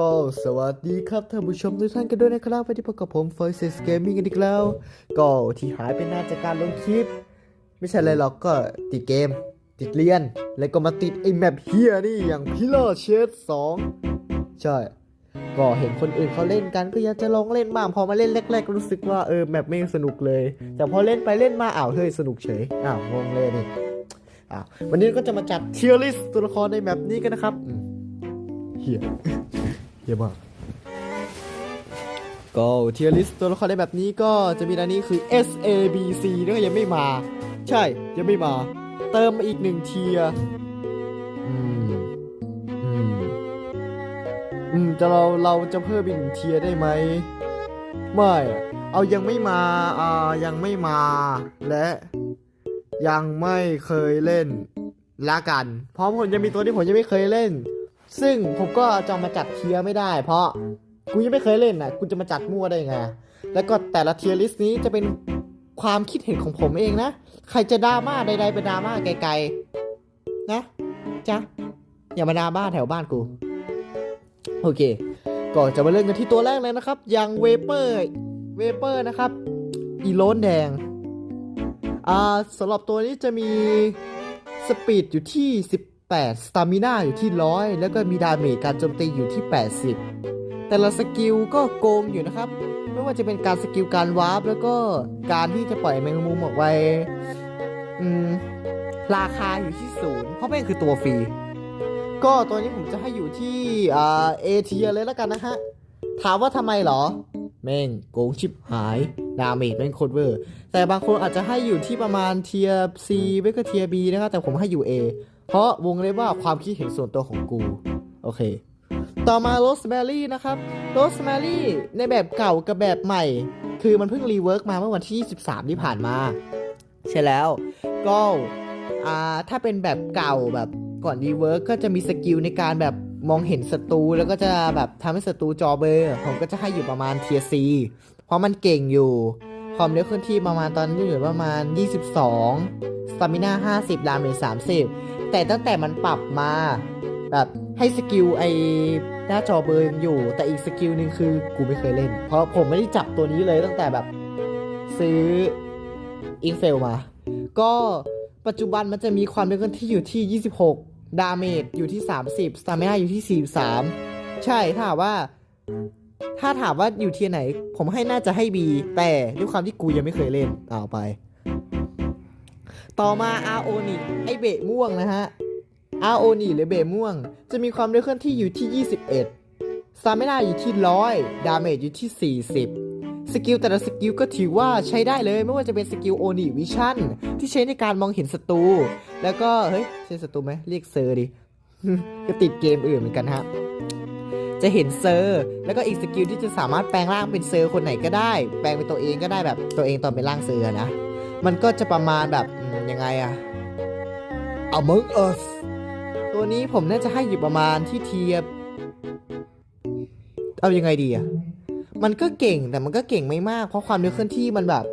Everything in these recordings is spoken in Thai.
ก็สวัสดีครับท่านผู้ชมทุกท่านกันด้วยนะครับวันนี้พบกับผม Voices Gaming กันอีกแล้ว ก็ที่หายไปนานจากการลงคลิป ไม่ใช่อะไรหรอกก็ติดเกม ติดเรียน แล้วก็มาติดไอ้แมปเฮียนี่อย่างพิล a เชสสองใช่ ก็เห็นคนอื่นเขาเล่นกันก็อยากจะลองเล่นบ้างพอมาเล่นแรกๆก็รู้สึกว่าเออแมปไม่สนุกเลย แต่พอเล่นไปเล่นมาอ้าวเฮ้ยสนุกเฉยอ้าวงงเลยนี่อ้าววันนี้ก็จะมาจัดเทียร์ลิสตัวละครในแมปนี้กันนะครับเฮีย เฮียมากก็เทียร์ลิสตัวละครในแบบนี้ก็จะมีอันนี้คือ S A B C นี่ก็ยังไม่มา ใช่ยังไม่มา เติมมาอีกหนึ่งเทียร์อืมอืมอืมจะเราเราจะเพิ่มอีกหนึ่งเทียร์ได้ไหมไม่เอายังไม่มาอ่ายังไม่มา และยังไม่เคยเล่นละกัน เพราะผมยังมีตัวที่ผมยังไม่เคยเล่น ซึ่งผมก็จะมาจัดเทียร์ไม่ได้ เพราะกูยังไม่เคยเล่นนะกูจะมาจัดมั่วได้ไง แล้วก็แต่ละเทียร์ลิสต์นี้จะเป็นความคิดเห็นของผมเองนะ ใครจะดราม่าใดๆเป็นดราม่าไกลๆ นะจ๊ะอย่ามาดราม่าแถวบ้านกู โอเคก่อนจะมาเริ่มกันที่ตัวแรกเลยนะครับ อย่างเวเปอร์เวเปอร์นะครับ อีโลนแดง อ่าสำหรับตัวนี้จะมีสปีดอยู่ที่ 18สตามิน่าอยู่ที่ 100 แล้วก็มีดาเมจการโจมตีอยู่ที่ 80 แต่ละสกิลก็โกงอยู่นะครับ ไม่ว่าจะเป็นการสกิลการวาร์ปแล้วก็การที่จะปล่อยแมงมุมออกไปอืมราคาอยู่ที่ศูนย์เพราะแม่งคือตัวฟรี ก็ตัวนี้ผมจะให้อยู่ที่เอเทียเลยแล้วกันนะฮะ ถามว่าทำไมเหรอ แม่งโกงชิบหาย ดาเมจแม่งโคตรเวอร์ แต่บางคนอาจจะให้อยู่ที่ประมาณเทีย C ไม่ก็เทีย B นะครับ แต่ผมให้อยู่ A เพราะวงเล็บว่าความคิดเห็นส่วนตัวของกู โอเค ต่อมาโรสแมรี่นะครับโรสแมรี่ในแบบเก่ากับแบบใหม่ คือมันเพิ่งรีเวิร์กมาเมื่อวันที่23ที่ผ่านมา ใช่แล้ว ก็อ่าถ้าเป็นแบบเก่าแบบก่อนรีเวิร์กก็จะมีสกิลในการแบบมองเห็นศัตรูแล้วก็จะแบบทำให้ศัตรูจอเบอร์ ผมก็จะให้อยู่ประมาณเทียซีเพราะมันเก่งอยู่ ความเร็วเคลื่อนที่ประมาณตอนนี้อยู่ประมาณ 22 สตามิน่า50 ดาเมจ30 แต่ตั้งแต่มันปรับมาแบบให้สกิลไอหน้าจอเบลอร์ยังอยู่ แต่อีกสกิลหนึ่งคือกูไม่เคยเล่น เพราะผมไม่ได้จับตัวนี้เลยตั้งแต่แบบซื้ออิงเฟลมา ก็ปัจจุบันมันจะมีความเร็วเคลื่อนที่อยู่ที่ 26 ดาเมจอยู่ที่ 30สตามิน่าอยู่ที่ 43 ใช่ถ้ามว่า ถ้าถามว่าอยู่เทียไหน ผมให้น่าจะให้ B แต่ด้วยความที่กูยังไม่เคยเล่นเอาไป ต่อมา RO นี่ไอเบะม่วงนะฮะ RO นี่หรือเบะม่วง จะมีความเร็วเคลื่อนที่อยู่ที่ 21 สามิน่าอยู่ที่100ดาเมจอยู่ที่ 40 สกิลแต่ละสกิลก็ถือว่าใช้ได้เลยไม่ว่าจะเป็นสกิลโอนิวิชั่นที่ใช้ในการมองเห็นศัตรู แล้วก็ เฮ้ย ใช่ศัตรูไหมเรียกเซอร์ดิ ก็ติดเกมอื่นเหมือนกันฮะจะเห็นเซอร์ แล้วก็อีกสกิลที่จะสามารถแปลงร่างเป็นเซอร์คนไหนก็ได้ แปลงเป็นตัวเองก็ได้แบบตัวเองตอนเป็นร่างเซอร์นะ มันก็จะประมาณแบบยังไงอะ Among Us ตัวนี้ผมน่าจะให้อยู่ประมาณที่เทียบ เอายังไงดีอะมันก็เก่งแต่มันก็เก่งไม่มาก เพราะความเร็วเคลื่อนที่มันแบบ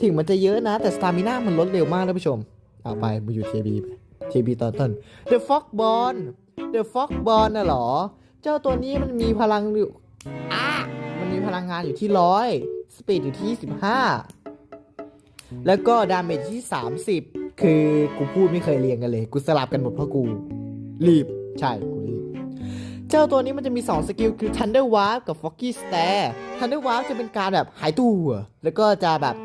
ถึงมันจะเยอะนะ แต่สตามิน่ามันลดเร็วมากท่านผู้ชม เอาไปมาอยู่เทียบีเทียบีตอนต้น The Fox b o n The Fox b o n น่ะหรอ เจ้าตัวนี้มันมีพลังอยู่อะมันมีพลังงานอยู่ที่ร้อยสปีดอยู่ที่สิบห้า แล้วก็ดาเมจที่ 30 คือกูพูดไม่เคยเรียงกันเลย กูสลับกันหมดเพราะกู รีบ ใช่ กูรีบ เจ้าตัวนี้มันจะมี 2 สกิล คือ Thunder Warp กับ Foggy Stare Thunder Warp จะเป็นการแบบหายตัว แล้วก็จะแบบ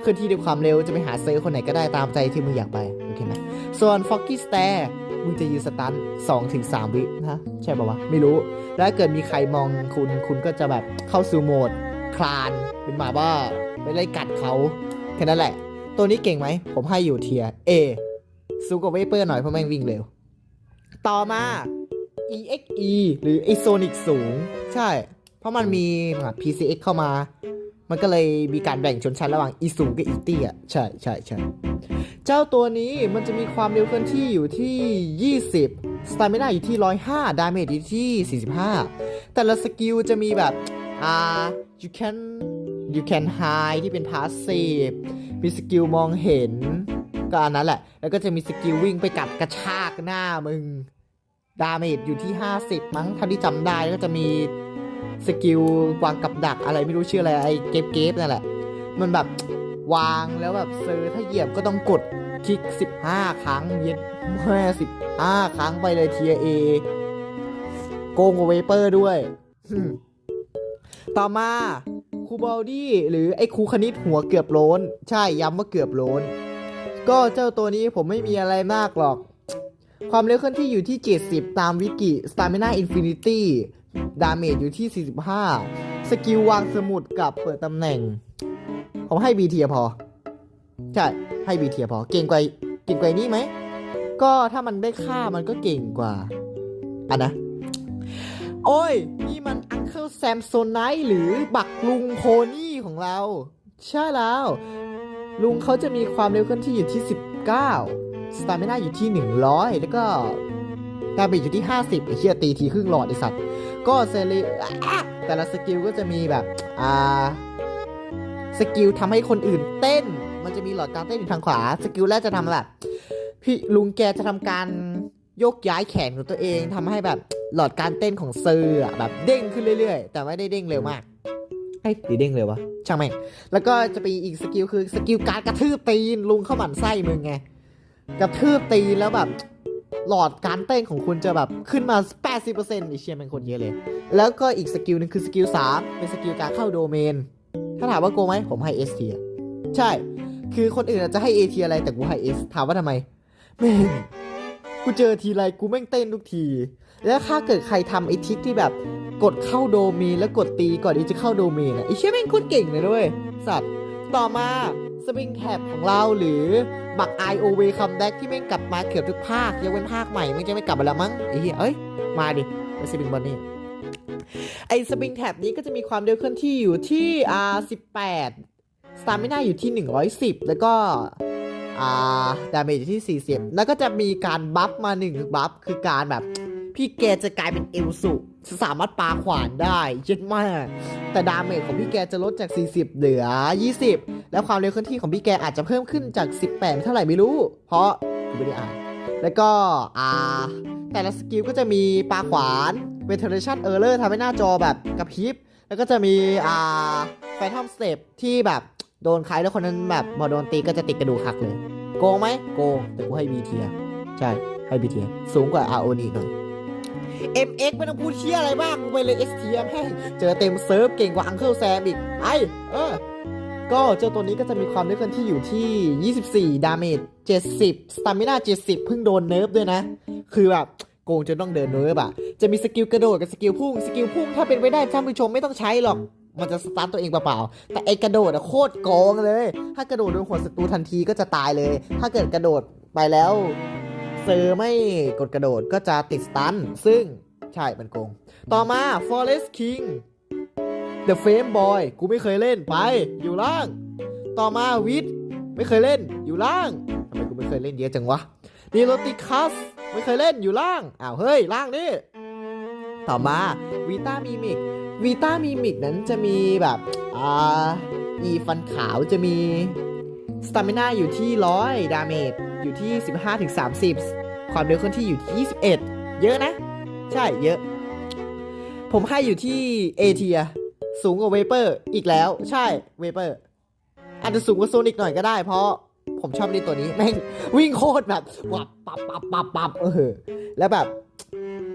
เคลื่อนที่ด้วยความเร็วจะไปหาเซอร์คนไหนก็ได้ตามใจที่มึงอยากไป โอเคไหมส่วน Foggy Stare มึงจะยืนสตัน2ถึง3วินะใช่ป่าวะ ไม่รู้ แล้วถ้าเกิดมีใครมองคุณคุณก็จะแบบเข้าสู่โหมดคลานเป็นหมาบ้าไปไล่กัดเขา แค่นั้นแหละ ตัวนี้เก่งไหม ผมให้อยู่เทีย A สูงกว่าเวเปอร์หน่อยเพราะแม่งวิ่งเร็ว ต่อมา EXE หรือไอโซนิกสูง ใช่ เพราะมันมี PCX เข้ามา มันก็เลยมีการแบ่งชนชั้นระหว่างอีสูงกับอีตี้ยใช่ใช่ใช่เจ้าตัวนี้มันจะมีความเร็วเคลื่อนที่อยู่ที่ 20 สตามิน่าอยู่ที่ 105 ดาเมจอยู่ที่ 45 แต่ละสกิลจะมีแบบ อ่า you can you can hide ที่เป็น passive มีสกิลมองเห็น ก็อันนั้นแหละ แล้วก็จะมีสกิลวิ่งไปกัดกระชากหน้ามึง ดาเมจอยู่ที่ 50 มั้งเท่าที่จำได้แล้วก็จะมีสกิลวางกับดักอะไรไม่รู้ชื่ออะไรไอ้เกฟเกฟนั่นแหละ มันแบบวางแล้วแบบเซอร์ถ้าเหยียบก็ต้องกดคลิก 15 ครั้งเย็ดแม่15 ครั้งไปเลยเทียเอโกงกว่าเวเปอร์ด้วย ต่อมา ครูบอลดี้หรือไอ้ครูคณิตหัวเกือบโล้นใช่ย้ำว่าเกือบโล้นก็เจ้าตัวนี้ผมไม่มีอะไรมากหรอก ความเร็วเคลื่อนที่อยู่ที่ 70 ตามวิกิ Stamina Infinity ดาเมจอยู่ที่ 45 สกิลวางสมุดกับเปิดตำแหน่ง ผมให้ B เทียพอ ใช่ ให้ B เทียพอ เก่งกว่าเก่งกว่านี้ไหม ก็ถ้ามันได้ค่ามันก็เก่งกว่าอะนะ โอ้ย นี่มันอังเคิลแซมโซไนหรือบักลุงโพนี่ของเรา ใช่แล้ว ลุงเขาจะมีความเร็วเคลื่อนที่อยู่ที่ 19 สตามิน่าอยู่ที่ 100 แล้วก็ดาเมจอยู่ที่ 50ไอ้เชี่ยตีทีครึ่งหลอดไอสัตว์ ก็เซรีอะแต่ละสกิลก็จะมีแบบ อ่า สกิลทำให้คนอื่นเต้น มันจะมีหลอดการเต้นอยู่ทางขวา สกิลแรกจะทำแบบ พี่ลุงแกจะทำการ ยกย้ายแขนของตัวเองทำให้แบบหลอดการเต้นของเซอร์อะแบบเด้งขึ้นเรื่อยๆ แต่ไม่ได้เด้งเร็วมากไอ้ยหรือเด้งเร็ววะช่างแม่งแล้วก็จะมีอีกสกิลคือสกิลการกระทืบตีนลุงเข้าหมั่นไส้มึงไงกระทืบตีนแล้วแบบหลอดการเต้นของคุณจะแบบขึ้นมา 80%อีเชียเป็นคนเยอะเลย แล้วก็อีกสกิลหนึงคือสกิล3เป็นสกิลการเข้าโดเมน ถ้าถามว่าโกงไหมผมให้ S เทียใช่ คือคนอื่นอาจจะให้ A เทียอะไรแต่กูให้ S ถามว่าทำไมแม่ง กูเจอทีไรกูแม่งเต้นทุกที แล้วถ้าเกิดใครทำไอทิกที่แบบกดเข้าโดเมนแล้วกดตีก่อนที่จะเข้าโดเมนอะไอเชี่ยแม่งโคตรเก่งเลยด้วย สัตว์ ต่อมาสปริงแท็บของเราหรือบัก IOV คัมแบ็กที่แม่งกลับมาเกือบทุกภาคยกเว้นภาคใหม่ไม่จะไม่กลับมาแล้วมั้งไอเหี้ยเอ้ย มาดิไอสปริงบอลนี่ไอสปริงแท็บนี้ก็จะมีความเร็วเคลื่อนที่อยู่ที่ R 18สตามิน่าอยู่ที่ 110 แล้วก็ อ่าดาเมจอยู่ที่ 40 แล้วก็จะมีการบัฟมา1บัฟคือการแบบพี่แกจะกลายเป็นเอลสุสามารถปาขวานได้เย็ดมาก แต่ดาเมจของพี่แกจะลดจาก 40 เหลือ 20 แล้วความเร็วเคลื่อนที่ของพี่แกอาจจะเพิ่มขึ้นจาก 18 เท่าไหร่ไม่รู้ เพราะกูไม่ได้อ่าน แล้วก็อ่าแต่ละสกิลก็จะมีปาขวาน Ventilation Error ทำให้หน้าจอแบบกระพริบ แล้วก็จะมีอ่า Phantom Step ที่แบบ โดนใครแล้วคนนั้นแบบพอโดนตีก็จะติดกระดูกหักเลย โกงไหมโกงแต่กูให้ B เทียใช่ให้ B เทียสูงกว่า RO นี่หน่อย MX ไม่ต้องพูดเชี่ยอะไรมากกูไปเลย S เทียแม่งเจอเต็มเซิร์ฟเก่งกว่า Uncle Sam อีกไอเออก็เจ้าตัวนี้ก็จะมีความเร็วเคลื่อนที่อยู่ที่ 24 ดาเมจ 70 สตามิน่า 70 เพิ่งโดนเนิร์ฟด้วยนะ คือแบบโกงจนต้องเดินเนิร์ฟอะจะมีสกิลกระโดดกับสกิลพุ่ง สกิลพุ่งถ้าเป็นไปได้ท่านผู้ชมไม่ต้องใช้หรอก มันจะสตาร์ทตัวเองเปล่าๆ แต่ไอกระโดดอะโคตรโกงเลย ถ้ากระโดดโดนหัวศัตรูทันทีก็จะตายเลย ถ้าเกิดกระโดดไปแล้วเซอร์ไม่กดกระโดดก็จะติดสตัน ซึ่งใช่มันโกง ต่อมา Forest King The Fame Boy กูไม่เคยเล่นไป อยู่ล่าง ต่อมาวิทไม่เคยเล่นอยู่ล่างทำไมกูไม่เคยเล่นเยอะจังวะนีโรติคัสไม่เคยเล่นอยู่ล่าง อ้าวเฮ้ยล่างนี่ต่อมาวีตามีมิก วีตามีมิกนั้นจะมีแบบอ่าอีฟันขาวจะมีสตามิน่าอยู่ที่ร้อยดาเมจอยู่ที่ 15-30ถึง30 ความเร็วเคลื่อนที่อยู่ที่ 21 เยอะนะ ใช่เยอะ ผมให้อยู่ที่เอเทียสูงกว่าเวเปอร์อีกแล้วใช่เวเปอร์อาจจะสูงกว่าโซนิกหน่อยก็ได้เพราะผมชอบเล่นตัวนี้ แม่งวิ่งโคตรแบบวับปับปับปับปับเออแล้วแบบ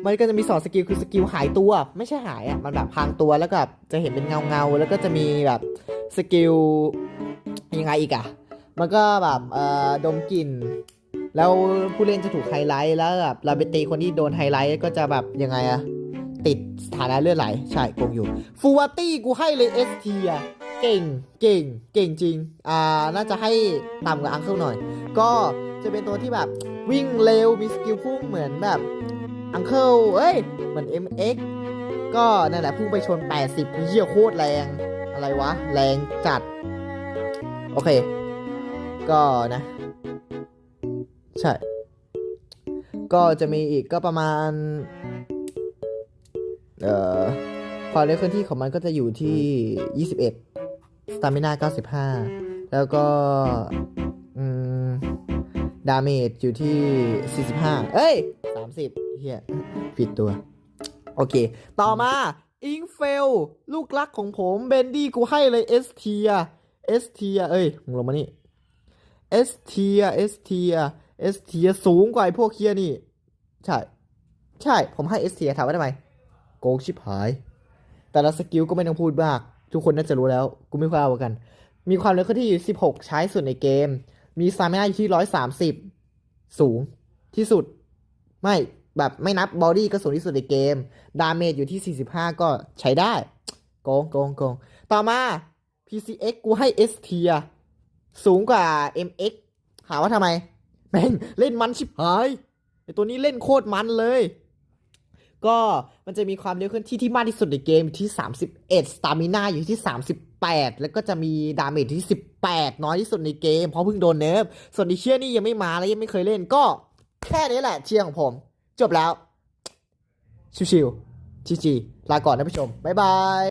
มันก็จะมีสองสกิลคือสกิลหายตัว ไม่ใช่หายอะมันแบบพรางตัวแล้วก็จะเห็นเป็นเงาเงาแล้วก็จะมีแบบสกิลยังไงอีกอะมันก็แบบเอ่อดมกลิ่นแล้วผู้เล่นจะถูกไฮไลท์แล้วแบบเราไปตีคนที่โดนไฮไลท์ก็จะแบบยังไงอะติดสถานะเลือดไหลใช่โกงอยู่ฟูวาตี้กูให้เลยเอสทีอะเก่งเก่งเก่งจริงอ่าน่าจะให้ต่ำกว่าอังเคิลหน่อย ก็จะเป็นตัวที่แบบวิ่งเร็วมีสกิลพุ่งเหมือนแบบ อังเคิลเอ้ย เหมือน MX ก็นั่นแหละพุ่งไปชน 80เหี้ยโคตรแรง อะไรวะ แรงจัด โอเค ก็นะ ใช่ ก็จะมีอีกก็ประมาณ เอ่อ ความเร็วเคลื่อนที่ของมันก็จะอยู่ที่ 21 สตามิน่า 95 แล้วก็ อืม ดาเมจอยู่ที่ 45 เอ้ย 30 เฮียผิดตัว โอเค ต่อมาอิงเฟล ลูกรักของผมเบนดี้กูให้เลยเอสเทียเอสเทียเอ้ยมึงลงมานี่เอสเทียเอสเทียเอสเทียสูงกว่าไอ้พวกเคียนี่ ใช่ ใช่ผมให้เอสเทียถามว่าทำไมโกงชิบหาย แต่ละสกิลก็ไม่ต้องพูดมาก ทุกคนน่าจะรู้แล้ว กูไม่ค่อยเอากัน มีความเร็วที่อยู่16 ใช้สุดในเกม มีสตามินาอยู่ที่ 130 สูงที่สุด ไม่ แบบไม่นับบอดี้ก็สูงที่สุดในเกม ดาเมจอยู่ที่ 45 ก็ใช้ได้ โกงโกงโกงต่อมา PCX กูให้ S tier สูงกว่า MX หาว่าทำไม แม่งเล่นมันชิบหายไอตัวนี้เล่นโคตรมันเลย ก็มันจะมีความเร็วเคลื่อนที่ที่มากที่สุดในเกมอยู่ที่ 31 สตามิน่าอยู่ที่ 38 แล้วก็จะมีดาเมจที่ 18 น้อยที่สุดในเกม เพราะเพิ่งโดนเนิร์ฟส่วนดิเชียนี่ยังไม่มาและยังไม่เคยเล่นก็แค่นี้แหละเชียร์ของผม จบแล้ว ชิวๆจีจีลาก่อนนะผู้ชม บ๊ายบาย